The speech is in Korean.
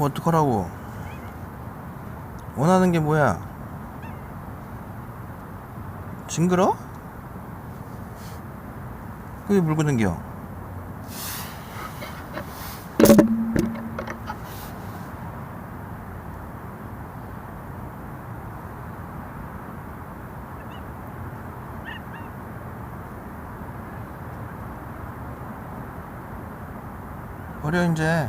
뭐 어떡하라고 원하는 게 뭐야? 징그러? 그게 물고 댕겨 버려 이제